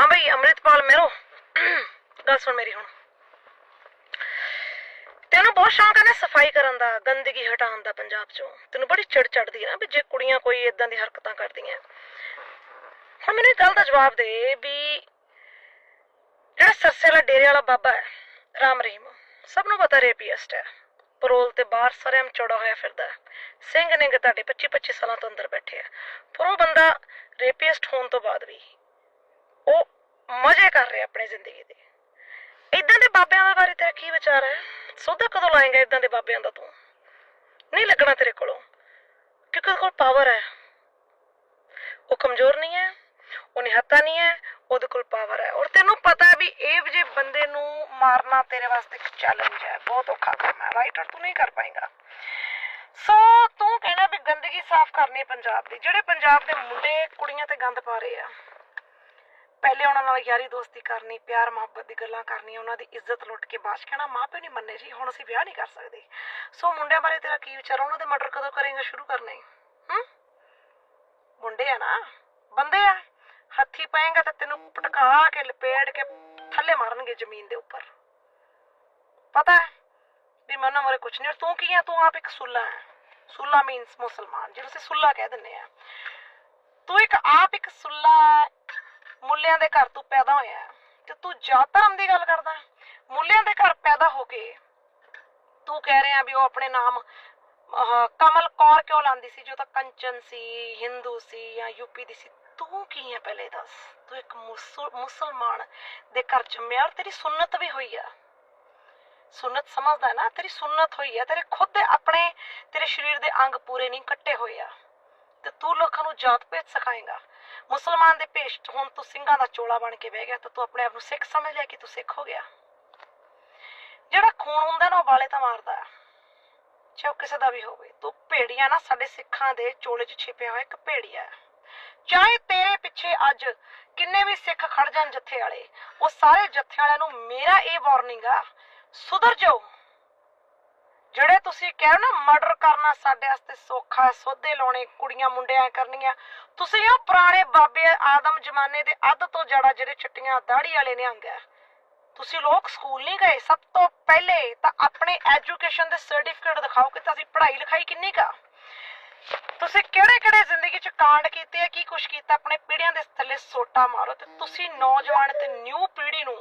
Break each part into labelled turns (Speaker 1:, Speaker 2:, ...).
Speaker 1: ਹਾਂ ਬਈ, ਅੰਮ੍ਰਿਤਪਾਲ ਮੇਰੋ। ਗੱਲ ਸੁਣ ਮੇਰੀ ਹੁਣ। ਤੈਨੂੰ ਬਹੁਤ ਸ਼ੌਂਕ ਹੈ ਨਾ ਸਫ਼ਾਈ ਕਰਨ ਦਾ, ਗੰਦਗੀ ਹਟਾਉਣ ਦਾ ਪੰਜਾਬ ਚੋਂ। ਤੈਨੂੰ ਬੜੀ ਚਿੜ ਚੜਦੀ ਹੈ ਨਾ ਵੀ ਜੇ ਕੁੜੀਆਂ ਕੋਈ ਇਦਾਂ ਦੀ ਹਰਕਤਾਂ ਕਰਦੀਆਂ। ਹੁਣ ਮੈਨੂੰ ਇੱਕ ਗੱਲ ਦਾ ਜਵਾਬ ਦੇ ਵੀ ਜਿਹੜਾ ਸਰਸੇ ਵਾਲਾ ਡੇਰੇ ਵਾਲਾ ਬਾਬਾ ਹੈ, ਰਾਮ ਰਹੀਮ, ਸਭ ਨੂੰ ਪਤਾ ਰੇਪੀਸਟ ਹੈ। ਪਰੋਲ ਤੇ ਬਾਹਰ ਸਰੇਮ ਚੌੜਾ ਹੋਇਆ ਫਿਰਦਾ ਸਿੰਘ ਨੇ ਤੁਹਾਡੇ 25 25 ਸਾਲਾਂ ਤੋਂ ਅੰਦਰ ਬੈਠੇ ਆ। ਪਰ ਉਹ ਬੰਦਾ ਰੇਪੀਸਟ ਹੋਣ ਤੋਂ ਬਾਅਦ ਵੀ ਉਹ ਮਜ਼ੇ ਕਰ ਰਿਹਾ ਆਪਣੀ ਜ਼ਿੰਦਗੀ ਦੇ। ਇਦਾਂ ਦੇ ਬਾਬਿਆਂ ਦਾ ਬਾਰੇ ਤੇਰਾ ਕੀ ਵਿਚਾਰ ਹੈ? ਸੋਧਾ ਕਦੋਂ ਲਾਏਗਾ ਇਦਾਂ ਦੇ ਬਾਬਿਆਂ ਦਾ ਤੂੰ? ਨਹੀਂ ਲੱਗਣਾ ਤੇਰੇ ਕੋਲੋਂ, ਕਿਉਂਕਿ ਉਹਦੇ ਕੋਲ ਪਾਵਰ ਹੈ। ਉਹ ਕਮਜ਼ੋਰ ਨਹੀਂ ਹੈ, ਉਹ ਨਿਹੱਤਾ ਨਹੀਂ ਹੈ, ਉਹਦੇ ਕੋਲ ਪਾਵਰ ਹੈ। ਔਰ ਤੈਨੂੰ ਪਤਾ ਹੈ ਵੀ ਇਹ ਜੇ ਬੰਦੇ ਨੂੰ ਮਾਰਨਾ ਤੇਰੇ ਵਾਸਤੇ ਇੱਕ ਚੈਲੰਜ ਹੈ, ਬਹੁਤ ਔਖਾ ਕੰਮ ਹੈ ਰਾਈਟ ਔਰ ਤੂੰ ਨਹੀਂ ਕਰ ਪਾਏਗਾ। ਸੋ ਤੂੰ ਕਹਿਣਾ ਵੀ ਗੰਦਗੀ ਸਾਫ਼ ਕਰਨੀ ਪੰਜਾਬ ਦੀ, ਜਿਹੜੇ ਪੰਜਾਬ ਦੇ ਮੁੰਡੇ ਕੁੜੀਆਂ ਤੇ ਗੰਦ ਪਾ ਰਹੇ ਆ ਪਹਿਲੇ ਉਹਨਾਂ ਨਾਲ ਯਾਰੀ ਦੋਸਤੀ ਕਰਨੀ, ਪਿਆਰ, ਮੁਹੱਬਤ ਦੀ ਗੱਲਾਂ ਕਰਨੀਆਂ, ਉਹਨਾਂ ਦੀ ਇੱਜ਼ਤ ਲੁੱਟ ਕੇ ਬਾਅਦ ਕਹਿਣਾ, ਮਾਂ ਪਿਓ ਨਹੀਂ ਮੰਨੇ ਜੀ, ਹੁਣ ਅਸੀਂ ਵਿਆਹ ਨਹੀਂ ਕਰ ਸਕਦੇ। ਸੋ ਮੁੰਡਿਆਂ ਬਾਰੇ ਤੇਰਾ ਕੀ ਵਿਚਾਰ ਉਹਨਾਂ ਦੇ ਮਰਡਰ ਕਦੋਂ ਕਰੇਗਾ, ਸ਼ੁਰੂ ਕਰਨੇ ਹੂੰ? ਮੁੰਡੇ ਆ ਨਾ, ਬੰਦੇ ਆ। ਹੱਥੀ ਪਏਗਾ ਤਾਂ ਤੈਨੂੰ ਪਟਕਾ ਕੇ ਲਪੇੜ ਕੇ ਥੱਲੇ ਮਾਰਨਗੇ ਜ਼ਮੀਨ ਦੇ ਉੱਪਰ। ਪਤਾ ਹੈ ਵੀ ਮੈਂ ਉਹਨਾਂ ਬਾਰੇ ਕੁਝ ਨਹੀਂ। ਤੂੰ ਕੀ ਆ? ਤੂੰ ਆਪ ਇੱਕ ਸੁੱਲਾ ਹੈ। ਸੁੱਲਾ ਮੀਨਸ ਮੁਸਲਮਾਨ, ਜਿਹਨੂੰ ਅਸੀਂ ਸੁੱਲਾ ਕਹਿ ਦਿੰਦੇ ਆ। ਤੂੰ ਇੱਕ, ਆਪ ਇੱਕ ਸੁੱਲਾ ਮੁੱਲਿਆਂ ਦੇ ਘਰ ਤੂੰ ਪੈਦਾ ਹੋਇਆ ਤੇ ਤੂੰ ਜਾਤ ਧਰਮ ਦੀ ਗੱਲ ਕਰਦਾ ਹੈ। ਮੁੱਲਿਆਂ ਦੇ ਘਰ ਪੈਦਾ ਹੋ ਕੇ ਤੂੰ ਕਹਿ ਰਿਹਾ ਵੀ ਉਹ ਆਪਣੇ ਨਾਮ ਕਮਲ ਕੌਰ ਕਿਉਂ ਲਾਂਦੀ ਸੀ? ਜੋ ਤਾਂ ਕੰਚਨ ਸੀ, ਹਿੰਦੂ ਸੀ ਜਾਂ ਯੂਪੀ ਦੀ ਸੀ। ਤੂੰ ਕੀ ਹੈ ਪਹਿਲੇ ਦੱਸ? ਤੂੰ ਇੱਕ ਮੁਸਲਮਾਨ ਦੇ ਘਰ ਜੰਮਿਆ ਔਰ ਤੇਰੀ ਸੁਨਨਤ ਵੀ ਹੋਈ ਆ। ਸੁਨਨਤ ਸਮਝਦਾ ਨਾ, ਤੇਰੀ ਸੁਨਨਤ ਹੋਈ ਆ। ਤੇਰੇ ਖੁਦ ਦੇ ਆਪਣੇ, ਤੇਰੇ ਸਰੀਰ ਦੇ ਅੰਗ ਪੂਰੇ ਨਹੀਂ ਕੱਟੇ ਹੋਏ ਆ। ਤੇ ਤੂੰ ਲੋਕਾਂ ਨੂੰ ਜਾਤ ਭੇਦ ਸਿਖਾਏਗਾ। ਮੁਸਲਮਾਨ ਦੇ ਭੇਸ਼ ਹੁਣ ਤੂੰ ਸਿੰਘਾਂ ਦਾ ਚੋਲਾ ਬਣ ਕੇ ਬਹਿ ਗਿਆ ਤਾਂ ਤੂੰ ਆਪਣੇ ਆਪ ਨੂੰ ਸਿੱਖ ਸਮਝ ਲਿਆ ਕਿ ਤੂੰ ਸਿੱਖ ਹੋ ਗਿਆ? ਜਿਹੜਾ ਖੂਨ ਹੁੰਦਾ ਨਾ ਉਹ ਵਾਲੇ ਤਾਂ ਮਾਰਦਾ ਚਾਹੇ ਉਹ ਕਿਸੇ ਦਾ ਵੀ ਹੋਵੇ। ਤੂੰ ਭੇੜੀਆ ਨਾ ਸਾਡੇ ਸਿੱਖਾਂ ਦੇ ਚੋਲੇ 'ਚ ਛਿਪਿਆ ਹੋਇਆ ਇੱਕ ਭੇੜੀਆ ਚਾਹੇ ਤੇਰੇ ਪਿੱਛੇ ਅੱਜ ਕਿੰਨੇ ਵੀ ਸਿੱਖ ਖੜ ਜਾਣ ਜੱਥੇ ਵਾਲੇ, ਉਹ ਸਾਰੇ ਜੱਥੇ ਵਾਲਿਆਂ ਨੂੰ ਮੇਰਾ ਇਹ ਵਾਰਨਿੰਗ ਆ, ਸੁਧਰ ਜਾਓ। ਜਿਹੜੇ ਤੁਸੀਂ ਕਹਿ ਨਾ ਮਰਡਰ ਕਰਨਾ ਸਾਡੇ ਵਾਸਤੇ ਸੌਖਾ ਹੈ ਸੋਧੇ ਲਾਉਣੇ, ਕੁੜੀਆਂ ਮੁੰਡੇ ਕਰਨੀਆਂ। ਤੁਸੀਂ ਉਹ ਪੁਰਾਣੇ ਬਾਬੇ ਆਦਮ ਜ਼ਮਾਨੇ ਦੇ ਅੱਧ ਤੋਂ ਜੜਾ ਜਿਹੜੇ ਚਿੱਟੀਆਂ ਦਾੜੀ ਵਾਲੇ ਨਿਹੰਗ ਹੈ। ਤੁਸੀਂ ਲੋਕ ਸਕੂਲ ਨਹੀਂ ਗਏ, ਸਭ ਤੋਂ ਪਹਿਲੇ ਤਾਂ ਆਪਣੇ ਐਜੂਕੇਸ਼ਨ ਦੇ ਸਰਟੀਫਿਕੇਟ ਦਿਖਾਓ ਕਿ ਤੁਸੀਂ ਪੜ੍ਹਾਈ ਲਿਖਾਈ ਕਿੰਨੀ ਕਾ ਤੁਸੀਂ ਕਿਹੜੇ ਕਿਹੜੇ ਜ਼ਿੰਦਗੀ 'ਚ ਕਾਂਡ ਕੀਤੇ ਆ, ਕੀ ਕੁਛ ਕੀਤਾ, ਆਪਣੇ ਪੀੜ੍ਹੀਆਂ ਦੇ ਥੱਲੇ ਸੋਟਾ ਮਾਰੋ ਤੇ ਤੁਸੀਂ ਨੌਜਵਾਨ ਤੇ ਨਿਊ ਪੀੜ੍ਹੀ ਨੂੰ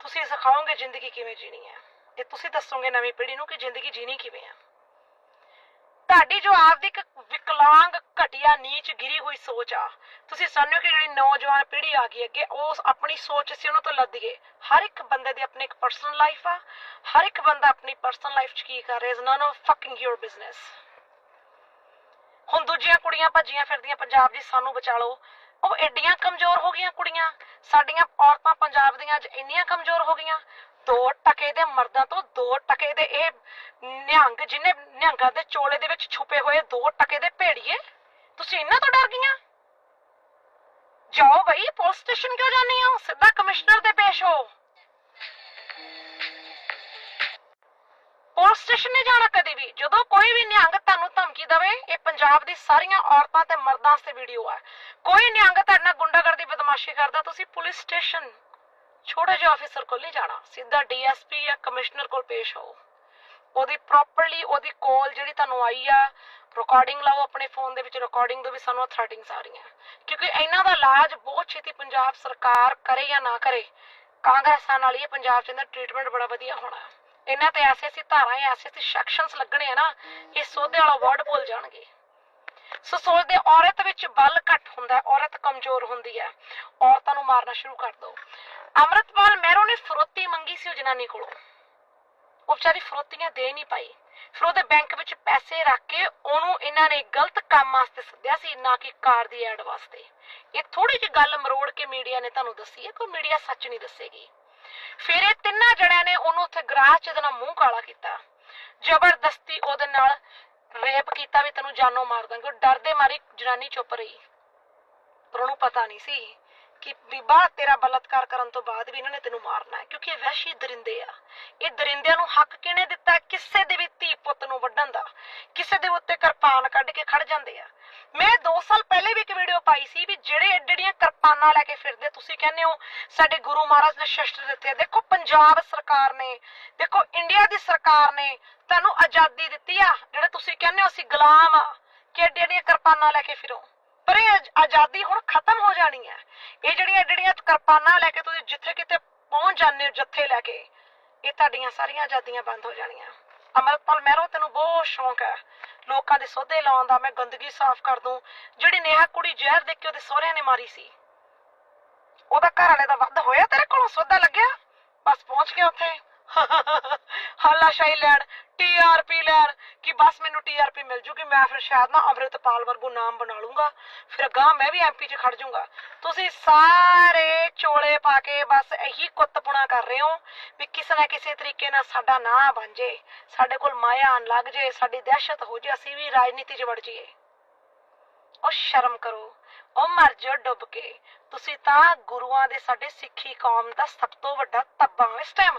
Speaker 1: ਤੁਸੀਂ ਸਿਖਾਓਗੇ ਜ਼ਿੰਦਗੀ ਕਿਵੇਂ ਜੀਣੀ ਹੈ। ਇਹ ਤੁਸੀਂ ਦੱਸੋਗੇ ਨਵੀਂ ਪੀੜ੍ਹੀ ਨੂੰ ਕਿ ਜ਼ਿੰਦਗੀ ਜੀਣੀ ਕਿਵੇਂ ਆ? ਤੁਹਾਡੀ ਜੋ ਆਪਦੀ ਇੱਕ ਵਿਕਲਾਂਗ ਘਟੀਆ ਨੀਚ ਗਿਰੀ ਹੋਈ ਸੋਚ ਆ, ਤੁਸੀਂ ਸਾਨੂੰ ਕਿ ਜਿਹੜੀ ਨੌਜਵਾਨ ਪੀੜ੍ਹੀ ਆ ਗਈ ਅੱਗੇ, ਉਹ ਆਪਣੀ ਸੋਚ ਸੀ ਉਹਨਾਂ ਤੋਂ ਲੱਦੀਏ। ਹਰ ਇੱਕ ਬੰਦੇ ਦੀ ਆਪਣੀ ਇੱਕ ਪਰਸਨਲ ਲਾਈਫ ਆ, ਹਰ ਇੱਕ ਬੰਦਾ ਆਪਣੀ ਪਰਸਨਲ ਲਾਈਫ 'ਚ ਕੀ ਕਰ ਰਿਹਾ is none of fucking your business ਹੁਣ ਦੂਜੀਆਂ ਕੁੜੀਆਂ ਭੱਜੀਆਂ ਫਿਰਦੀਆਂ, ਪੰਜਾਬ ਦੀ ਸਾਨੂੰ ਬਚਾ ਲਓ। ਉਹ ਐਡੀਆਂ ਕਮਜ਼ੋਰ ਹੋ ਗਈਆਂ ਕੁੜੀਆਂ। ਸਾਡੀਆਂ ਔਰਤਾਂ ਪੰਜਾਬ ਦੀਆਂ ਅੱਜ ਇੰਨੀਆਂ ਕਮਜ਼ੋਰ ਹੋ ਗਈਆਂ। ਦੋ ਟਕੇ ਦੇ ਮਰਦਾਂ ਤੋਂ ਦੋ ਟਕੇ ਦੇ ਇਹ ਨਿਹੰਗ ਜਿਹਨੇ ਨਿਹੰਗਾਂ ਦੇ ਚੋਲੇ ਦੇ ਵਿੱਚ ਛੁਪੇ ਹੋਏ ਦੋ ਟਕੇ ਦੇ ਭੇੜੀਏ, ਤੁਸੀਂ ਇਹਨਾਂ ਤੋਂ ਡਰ ਗਈਆਂ? ਜਾਓ ਬਈ, ਪੁਲਿਸ ਸਟੇਸ਼ਨ ਕਿਉਂ ਜਾਂਦੀ ਹੋ? ਸਿੱਧਾ ਕਮਿਸ਼ਨਰ ਦੇ ਪੇਸ਼ ਹੋ। ਪੁਲਿਸ ਸਟੇਸ਼ਨ ਨਹੀਂ ਜਾਣਾ ਕਦੇ ਵੀ। ਜਦੋਂ ਕੋਈ ਵੀ ਨਿਹੰਗ ਤੁਹਾਨੂੰ ਧਮਕੀ ਦੇਵੇ, ਇਹ ਪੰਜਾਬ ਦੀ ਸਾਰੀਆਂ ਔਰਤਾਂ ਤੇ ਮਰਦਾਂ ਵਾਸਤੇ ਵੀਡੀਓ ਹੈ ਕੋਈ ਨਿਹੰਗ ਤੁਹਾਡੇ ਨਾਲ ਗੁੰਡਾਗਰਦੀ, ਬਦਮਾਸ਼ੀ ਕਰਦਾ, ਤੁਸੀਂ ਪੁਲਿਸ ਸਟੇਸ਼ਨ ਛੋਟੇ ਜਿਹੇ ਆਫੀਸਰ ਕੋਲ ਨਹੀਂ ਜਾਣਾ। ਸਿੱਧਾ ਡੀਐਸਪੀ ਜਾਂ ਕਮਿਸ਼ਨਰ ਕੋਲ ਪੇਸ਼ ਹੋ ਉਹਦੀ ਪ੍ਰੋਪਰਲੀ ਉਹਦੀ ਕਾਲ ਜਿਹੜੀ ਤੁਹਾਨੂੰ ਆਈ ਆ ਰਿਕਾਰਡਿੰਗ ਲਾਓ ਆਪਣੇ ਫੋਨ ਦੇ ਵਿੱਚ ਰਿਕਾਰਡਿੰਗ ਦੇ ਵੀ ਸਾਨੂੰ ਥ੍ਰੈਟਿੰਗਸ ਆ ਰਹੀਆਂ। ਕਿਉਂਕਿ ਇਹਨਾਂ ਦਾ ਇਲਾਜ ਬਹੁਤ ਛੇਤੀ ਪੰਜਾਬ ਸਰਕਾਰ ਕਰੇ ਜਾਂ ਨਾ ਕਰੇ, ਕਾਂਗਰਸਾਂ ਨਾਲ ਇਹ ਪੰਜਾਬ 'ਚ ਇਹਦਾ ਟ੍ਰੀਟਮੈਂਟ ਬੜਾ ਵਧੀਆ ਹੋਣਾ। ਇਹਨਾਂ ਤੇ ਐਸੇ ਐਸੀ ਧਾਰਾਂ ਐਸੇ ਐਸੀ ਸੈਕਸ਼ਨਸ ਲੱਗਣੇ ਆ ਨਾ, ਇਹ ਸੋਧੇ ਵਾਲਾ ਵਰਡ ਭੁੱਲ ਜਾਣਗੇ। ਸੋ ਸੋਚਦੇ ਔਰਤ ਵਿੱਚ ਬਲ ਘੱਟ ਹੁੰਦਾ ਔਰਤ ਕਮਜ਼ੋਰ ਹੁੰਦੀ ਹੈ। ਔਰਤਾਂ ਨੂੰ ਮਾਰਨਾ ਸ਼ੁਰੂ ਕਰ ਦਿਓ ਅੰਮ੍ਰਿਤਪਾਲ ਮਹਿਰੋ ਨੇ ਫਰੋਤੀ ਮੰਗੀ ਸੀ ਉਹ ਜਨਾਨੀ ਕੋਲੋਂ। ਉਹ ਵਿਚਾਰੀ ਫਰੋਤੀਆਂ ਦੇ ਨਹੀਂ ਪਾਈ। ਫਿਰ ਉਹਦੇ ਬੈਂਕ ਵਿੱਚ ਪੈਸੇ ਰੱਖ ਕੇ ਉਹਨੂੰ ਇਹਨਾਂ ਨੇ ਗਲਤ ਕੰਮ ਵਾਸਤੇ ਸੱਦਿਆ ਸੀ, ਨਾ ਕਿ ਕਾਰ ਦੀ ਐਡ ਵਾਸਤੇ। ਇਹ ਥੋੜੀ ਜਿਹੀ ਗੱਲ ਮਰੋੜ ਕੇ ਮੀਡੀਆ ਨੇ ਤੁਹਾਨੂੰ ਦੱਸੀ ਹੈ, ਕੋਈ ਮੀਡੀਆ ਸੱਚ ਨਹੀਂ ਦੱਸੇਗੀ। ਫਿਰ ਇਹ ਤਿੰਨਾਂ ਜਣਿਆਂ ਨੇ ਉਹਨੂੰ ਉੱਥੇ ਗਰਾਹ 'ਚ ਇਹਦੇ ਨਾਲ ਮੂੰਹ ਕਾਲਾ ਕੀਤਾ। ਜ਼ਬਰਦਸਤੀ ਉਹਦੇ ਨਾਲ ਰੇਪ ਕੀਤਾ ਵੀ ਤੈਨੂੰ ਜਾਨੋਂ ਮਾਰ ਦਾਂਗੇ। ਉਹ ਡਰਦੇ ਮਾਰੀ ਜਨਾਨੀ ਚੁੱਪ ਰਹੀ। ਪਰ ਉਹਨੂੰ ਪਤਾ ਨਹੀਂ ਸੀ ਕਿ ਬੀਬਾ ਤੇਰਾ ਬਲਤਕਾਰ ਕਰਨ ਤੋਂ ਬਾਅਦ ਵੀ ਇਹਨਾਂ ਨੇ ਤੈਨੂੰ ਮਾਰਨਾ ਹੈ, ਕਿਉਂਕਿ ਇਹ ਵਹਿਸ਼ੀ ਦਰਿੰਦੇ ਆ। ਇਹ ਦਰਿੰਦਿਆਂ ਨੂੰ ਹੱਕ ਕਿਹਨੇ ਦਿੱਤਾ ਕਿਸੇ ਦੇ ਵੀ ਧੀ ਪੁੱਤ ਨੂੰ ਵੱਢਣ ਦਾ। ਕਿਸੇ ਦੇ ਉੱਤੇ ਕਿਰਪਾਨ ਕੱਢ ਕੇ ਖੜ ਜਾਂਦੇ ਆ। ਮੈਂ 2 ਸਾਲ ਪਹਿਲੇ ਵੀ ਇੱਕ ਵੀਡੀਓ ਪਾਈ ਸੀ ਵੀ ਜਿਹੜੇ ਐਡੀਆਂ ਕਿਰਪਾਨਾਂ ਲੈ ਕੇ ਫਿਰਦੇ, ਤੁਸੀਂ ਕਹਿੰਦੇ ਹੋ, ਸਾਡੇ ਗੁਰੂ ਮਹਾਰਾਜ ਨੇ ਸ਼ਸਤਰ ਦਿੱਤੇ ਦੇਖੋ, ਪੰਜਾਬ ਸਰਕਾਰ ਨੇ, ਦੇਖੋ ਇੰਡੀਆ ਦੀ ਸਰਕਾਰ ਨੇ ਤੁਹਾਨੂੰ ਆਜ਼ਾਦੀ ਦਿੱਤੀ ਆ। ਜਿਹੜੇ ਤੁਸੀਂ ਕਹਿੰਦੇ ਹੋ ਅਸੀਂ ਗੁਲਾਮ ਆ, ਕਿ ਐਡੀਆਂ ਐਡੀਆਂ ਕਿਰਪਾਨਾਂ ਲੈ ਕੇ ਫਿਰੋ। ਪਰ ਇਹ ਆਜ਼ਾਦੀ ਹੁਣ ਖਤਮ ਹੋ ਜਾਣੀ ਹੈ। ਇਹ ਜਿਹੜੀਆਂ ਜਿਹੜੀਆਂ ਕਿਰਪਾਨਾਂ ਲੈ ਕੇ ਤੁਸੀਂ ਜਿੱਥੇ ਕਿਤੇ ਪਹੁੰਚ ਜਾਂਦੇ ਹੋ, ਜੱਥੇ ਲੈ ਕੇ, ਇਹ ਤੁਹਾਡੀਆਂ ਸਾਰੀਆਂ ਆਜ਼ਾਦੀਆਂ ਬੰਦ ਹੋ ਜਾਣੀਆਂ। ਅਮਰਪਾਲ ਮਹਿਰੋ, ਤੈਨੂੰ ਬਹੁਤ ਸ਼ੌਂਕ ਹੈ। ਲੋਕਾਂ ਦੇ ਸੋਧੇ ਲਾਉਣ ਦਾ ਮੈਂ ਗੰਦਗੀ ਸਾਫ਼ ਕਰ ਦੂੰ। ਜਿਹੜੀ ਨੇਹਾ ਕੁੜੀ ਜ਼ਹਿਰ ਦੇ ਕੇ ਉਹਦੇ ਸਹੁਰਿਆਂ ਨੇ ਮਾਰੀ ਸੀ, ਉਹਦਾ ਘਰ ਵਾਲੇ ਦਾ ਵੱਧ ਹੋਇਆ ਤੇਰੇ ਕੋਲੋਂ? ਸੋਧਾ ਲੱਗਿਆ? ਬਸ ਪਹੁੰਚ ਗਿਆ ਉੱਥੇ। ਹਾਲਾਸ਼ਾਹੀ ਲੈਣ ਟੀਆਰਪੀ ਲੈਣ, ਕਿ ਬਸ ਮੈਨੂੰ ਟੀਆਰਪੀ ਮਿਲ ਜੂਗੀ, ਮੈਂ ਫਿਰ ਸ਼ਾਇਦ ਨਾ ਅਮਰਿਤਪਾਲ ਵਰਗੂ ਨਾਮ ਬਣਾ ਲੂੰਗਾ, ਫਿਰ ਅਗਾਂਹ ਮੈਂ ਵੀ ਐਮਪੀ 'ਚ ਖੜ ਜਾਊਂਗਾ ਤੁਸੀਂ ਸਾਰੇ ਚੋਲੇ ਪਾ ਕੇ ਬਸ ਇਹੀ ਕੁੱਤਪੁਣਾ ਕਰ ਰਹੇ ਹੋ ਵੀ ਕਿਸੇ ਨਾ ਕਿਸੇ ਤਰੀਕੇ ਨਾਲ ਸਾਡਾ ਨਾਂ ਬਣ ਜੇ, ਸਾਡੇ ਕੋਲ ਮਾਇਆ ਆਣ ਲੱਗ ਜੇ, ਸਾਡੀ ਦਹਿਸ਼ਤ ਹੋ ਜੇ, ਅਸੀਂ ਵੀ ਰਾਜਨੀਤੀ 'ਚ ਵੜ ਜਾਈਏ। ਉਹ ਸ਼ਰਮ ਕਰੋ ਉਹ ਮਰ ਜਾਓ ਡੁੱਬ ਕੇ। ਤੁਸੀਂ ਤਾਂ ਗੁਰੂਆਂ ਦੇ ਸਾਡੇ ਸਿੱਖੀ ਕੌਮ ਦਾ ਸਭ ਤੋਂ ਵੱਡਾ ਤੱਬਾ ਹੋ ਇਸ ਟਾਈਮ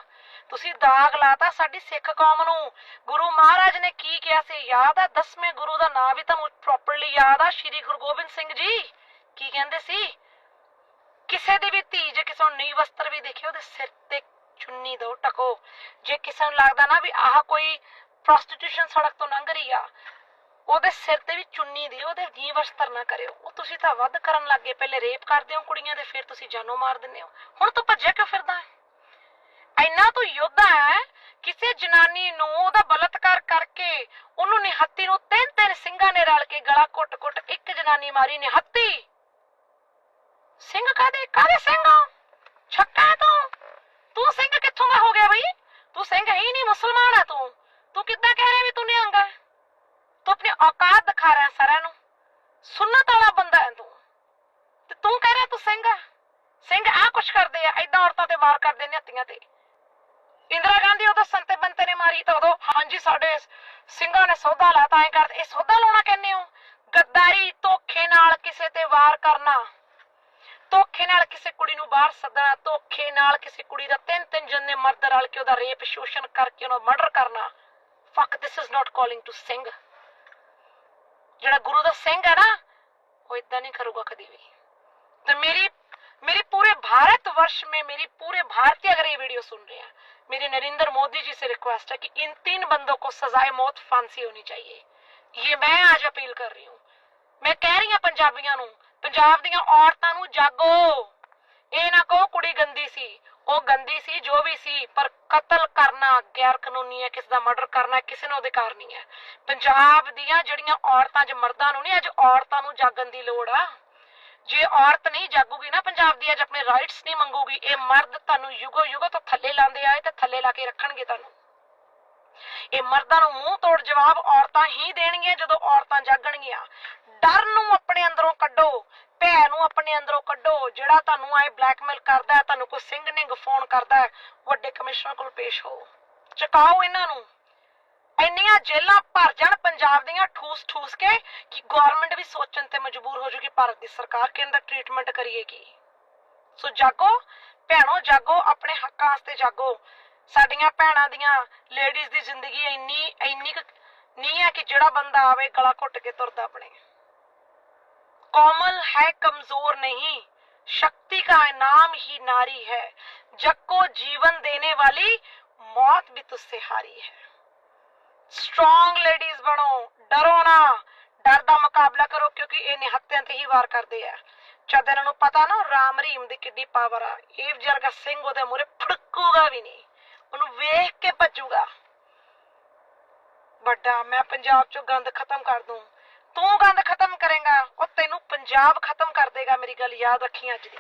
Speaker 1: ਤੁਸੀਂ ਦਾਗ ਲਾਤਾ ਸਾਡੀ ਸਿੱਖ ਕੌਮ ਨੂੰ। ਗੁਰੂ ਮਹਾਰਾਜ ਨੇ ਕੀ ਕਿਹਾ ਸੀ? ਯਾਦ ਆ, ਦਸਵੇਂ ਗੁਰੂ ਦਾ ਨਾਮ ਵੀ ਤੁਹਾਨੂੰ ਪ੍ਰੋਪਰਲੀ ਯਾਦ ਆ, ਸ਼੍ਰੀ ਗੁਰੂ ਗੋਬਿੰਦ ਸਿੰਘ ਜੀ? ਕੀ ਕਹਿੰਦੇ ਸੀ? ਕਿਸੇ ਦੀ ਵੀ ਧੀ, ਜੇ ਕਿਸੇ ਨੂੰ ਨੀ ਵਸਤਰ ਵੀ ਦੇਖੇ, ਉਹਦੇ ਸਿਰ ਤੇ ਚੁੰਨੀ ਦੋ, ਟਕੋ। ਜੇ ਕਿਸੇ ਨੂੰ ਲੱਗਦਾ ਨਾ ਵੀ ਆਹ ਕੋਈ ਪ੍ਰੋਸਟੀਟਿਊਸ਼ਨ ਸੜਕ ਤੋਂ ਲੰਘ ਰਹੀ ਆ ਉਹਦੇ ਸਿਰ ਤੇ ਵੀ ਚੁੰਨੀ ਦੀ, ਉਹਦੇ ਨੀ ਵਸਤਰ ਨਾ ਕਰਿਓ। ਉਹ ਤੁਸੀਂ ਤਾਂ ਵੱਧ ਕਰਨ ਲੱਗੇ ਪਹਿਲੇ ਰੇਪ ਕਰਦੇ ਹੋ ਕੁੜੀਆਂ ਦੇ, ਫਿਰ ਤੁਸੀਂ ਜਾਨੋਂ ਮਾਰ ਦਿੰਦੇ ਹੋ। ਹੁਣ ਤੂੰ ਭੱਜਿਆ ਕਿਉਂ ਫਿਰਦਾ ਹੈ? ਇੰਨਾ ਤੂੰ ਯੋਧਾ ਹੈ, ਕਿਸੇ ਜਨਾਨੀ ਨੂੰ ਉਹਦਾ ਬਲਤਕਾਰ ਕਰਕੇ ਉਹਨੂੰ ਨਿਹੱਤੀ ਨੂੰ ਤਿੰਨ ਤਿੰਨ ਸਿੰਘਾਂ ਨੇ ਰਲ ਕੇ ਗਲਾ ਘੁੱਟ-ਘੁੱਟ, ਇੱਕ ਜਨਾਨੀ ਮਾਰੀ ਨਿਹੱਤੀ। ਸਿੰਘ ਕਾਦੇ ਕਾਦੇ ਸਿੰਘ ਛੱਕਾ ਤੂੰ? ਤੂੰ ਸਿੰਘ ਕਿੱਥੋਂ ਦਾ ਹੋ ਗਿਆ ਬਈ? ਤੂੰ ਸਿੰਘ ਹੈ ਹੀ ਨਹੀਂ ਮੁਸਲਮਾਨ ਆ ਤੂੰ। ਤੂੰ ਕਿੱਦਾਂ ਕਹਿ ਰਿਹਾ ਵੀ ਤੂੰ ਨਿਹੰਗ ਹੈ? ਔਕਾਤ ਦਿਖਾ ਰਿਹਾ ਸਾਰਿਆਂ ਨੂੰ। ਸੁਨਨਤ ਵਾਲਾ ਬੰਦਾ ਹੈ ਤੂੰ। ਤੇ ਤੂੰ ਕਹਿ ਰਿਹਾ ਤੂੰ ਸਿੰਘ ਹੈ ਸਿੰਘ ਆ ਕੁਛ ਕਰਦੇ ਆ ਐਦਾਂ ਔਰਤਾਂ ਤੇ ਵਾਰ ਕਰਦੇ ਨੇ ਹੱਤੀਆਂ ਤੇ। ਇੰਦਰਾ ਗਾਂਧੀ ਉਦੋਂ ਸੰਤੇ ਬੰਤੇ ਨੇ ਮਾਰੀ ਤਾਂ ਉਦੋਂ ਹਾਂਜੀ ਸਾਡੇ ਸਿੰਘਾਂ ਨੇ ਸੌਦਾ ਲਾਤਾ ਐ ਕਰਦੇ, ਇਹ ਸੌਦਾ ਲਾਉਣਾ ਕਹਿੰਦੇ ਹੋ? ਗੱਦਾਰੀ, ਧੋਖੇ ਨਾਲ ਕਿਸੇ ਤੇ ਵਾਰ ਕਰਨਾ। ਧੋਖੇ ਨਾਲ ਕਿਸੇ ਕੁੜੀ ਨੂੰ ਬਾਹਰ ਸੱਦਣਾ, ਧੋਖੇ ਨਾਲ ਕਿਸੇ ਕੁੜੀ ਦਾ ਤਿੰਨ ਤਿੰਨ ਜਣੇ ਮਰਦ ਰਲ ਕੇ ਉਹਦਾ ਰੇਪ, ਸ਼ੋਸ਼ਣ ਕਰਕੇ ਉਹਨੂੰ ਮਰਡਰ ਕਰਨਾ। Fuck this is not calling to Singh ਜਿਹੜਾ ਗੁਰੂ ਦਾ ਸਿੰਘ ਹੈ ਨਾ ਉਹ ਇਦਾਂ ਨਹੀਂ ਕਰੂਗਾ ਕਦੀ ਵੀ तो मेरी मेरी पूरे भारतवर्ष में मेरी पूरे भारतीय अगर ये वीडियो सुन रहे हैं मेरी नरेंद्र मोदी जी से रिक्वेस्ट है कि इन तीन बंदों को सजाए मौत फांसी होनी चाहिए ये मैं आज अपील कर रही हूँ ਮੈਂ ਕਹਿ ਰਹੀ ਹਾਂ ਪੰਜਾਬੀਆਂ ਨੂੰ ਪੰਜਾਬ ਦੀਆਂ ਔਰਤਾਂ ਨੂੰ ਜਾਗੋ ਇਹ ਨਾ ਕਹੋ ਕੁੜੀ ਗੰਦੀ ਸੀ ਉਹ ਗੰਦੀ ਸੀ ਜੋ ਵੀ ਸੀ ਪਰ ਕਤਲ ਕਰਨਾ ਗੈਰ ਕਾਨੂੰਨੀ ਹੈ, ਕਿਸੇ ਦਾ ਮਰਡਰ ਕਰਨਾ ਕਿਸੇ ਨੂੰ ਅਧਿਕਾਰ ਨਹੀਂ ਹੈ। ਪੰਜਾਬ ਦੀਆਂ ਜਿਹੜੀਆਂ ਔਰਤਾਂ ਜ ਮਰਦਾਂ ਨੂੰ ਨਹੀਂ, ਅੱਜ ਔਰਤਾਂ ਨੂੰ ਜਾਗਣ ਦੀ ਲੋੜ ਆ। ਜੇ ਔਰਤ ਨਹੀਂ ਜਾਗੂਗੀ ਨਾ, ਪੰਜਾਬ ਦੀ ਅੱਜ ਆਪਣੇ ਰਾਈਟਸ ਨਹੀਂ ਮੰਗੂਗੀ, ਇਹ ਮਰਦ ਤੁਹਾਨੂੰ ਯੁਗੋ ਯੁਗੋ ਤੋਂ ਥੱਲੇ ਲਾਉਂਦੇ ਆਏ ਤੇ ਥੱਲੇ ਲਾ ਕੇ ਰੱਖਣਗੇ ਤੁਹਾਨੂੰ। ਇਹ ਮਰਦਾਂ ਨੂੰ ਮੂੰਹ ਤੋੜ ਜਵਾਬ ਔਰਤਾਂ ਹੀ ਦੇਣਗੀਆਂ ਜਦੋਂ ਔਰਤਾਂ ਜਾਗਣਗੀਆਂ। ਡਰ ਨੂੰ ਆਪਣੇ ਅੰਦਰੋਂ ਕੱਢੋ, ਭੈ ਨੂੰ ਆਪਣੇ ਅੰਦਰੋਂ ਕੱਢੋ, ਜਿਹੜਾ ਤੁਹਾਨੂੰ ਆਏ ਬਲੈਕਮੇਲ ਕਰਦਾ ਹੈ, ਤੁਹਾਨੂੰ ਕੋਈ ਸਿੰਘ ਫੋਨ ਕਰਦਾ ਹੈ, ਵੱਡੇ ਕਮਿਸ਼ਨਰ ਕੋਲ ਪੇਸ਼ ਹੋ। ਚੁਕਾਓ ਇਹਨਾਂ ਨੂੰ। ਇੰਨੀਆਂ ਜੇਲਾਂ ਭਰ ਜਾਣ ਪੰਜਾਬ ਦੀਆਂ ਠੂਸ ਠੂਸ ਕੇ ਕਿ ਗਵਰਨਮੈਂਟ ਵੀ ਸੋਚਣ ਤੇ ਮਜਬੂਰ ਹੋ ਜੂਗੀ, ਭਾਰਤ ਦੀ ਸਰਕਾਰ ਕਿ ਇਹਦਾ ਟ੍ਰੀਟਮੈਂਟ ਕਰੀਏਗੀ ਸੋ ਜਾਗੋ, ਭੈਣੋ ਜਾਗੋ, ਆਪਣੇ ਹੱਕਾਂ ਵਾਸਤੇ ਜਾਗੋ। ਸਾਡੀਆਂ ਭੈਣਾਂ ਦੀਆਂ ਲੇਡੀਜ਼ ਦੀ ਜ਼ਿੰਦਗੀ ਇੰਨੀ ਇੰਨੀ ਕੁ ਨਹੀਂ ਹੈ ਕਿ ਜਿਹੜਾ ਬੰਦਾ ਆਵੇ ਗਲਾ ਘੁੱਟ ਕੇ ਤੁਰਦਾ ਆਪਣੇ कोमल है कमजोर नहीं शक्ति का नाम ही नारी है जग को जीवन देने वाली मौत भी तुझसे हारी है ਸਟਰੋਂਗ ਲੇਡੀਜ਼ ਬਣੋ ਡਰੋ ਨਾ ਡਰ ਦਾ ਮੁਕਾਬਲਾ ਕਰੋ ਕਿਉਂਕਿ ਇਹ ਨਿਹੱਤਿਆਂ ਤੇ ਹੀ ਵਾਰ ਕਰਦੇ ਆ ਜਦ ਇਹਨਾਂ ਨੂੰ ਪਤਾ ਨਾ ਰਾਮ ਰਹੀਮ ਦੀ ਕਿੱਡੀ ਪਾਵਰ ਆ ਇਹ ਜਰਗਾ ਸਿੰਘ ਉਹਦੇ ਮੂਰੇ ਫੜਕੂਗਾ ਵੀ ਨਹੀਂ ਉਹਨੂੰ ਵੇਖ ਕੇ ਭੱਜੂਗਾ। ਵੱਡਾ, ਮੈਂ ਪੰਜਾਬ ਚੋਂ ਗੰਦ ਖਤਮ ਕਰ ਦੂੰ। ਤੂੰ ਗੰਦ ਖਤਮ ਕਰੇਗਾ, ਉਹ ਤੈਨੂੰ ਪੰਜਾਬ ਖਤਮ ਕਰ ਦੇਗਾ, ਮੇਰੀ ਗੱਲ ਯਾਦ ਰੱਖੀ ਅੱਜ ਦੀ।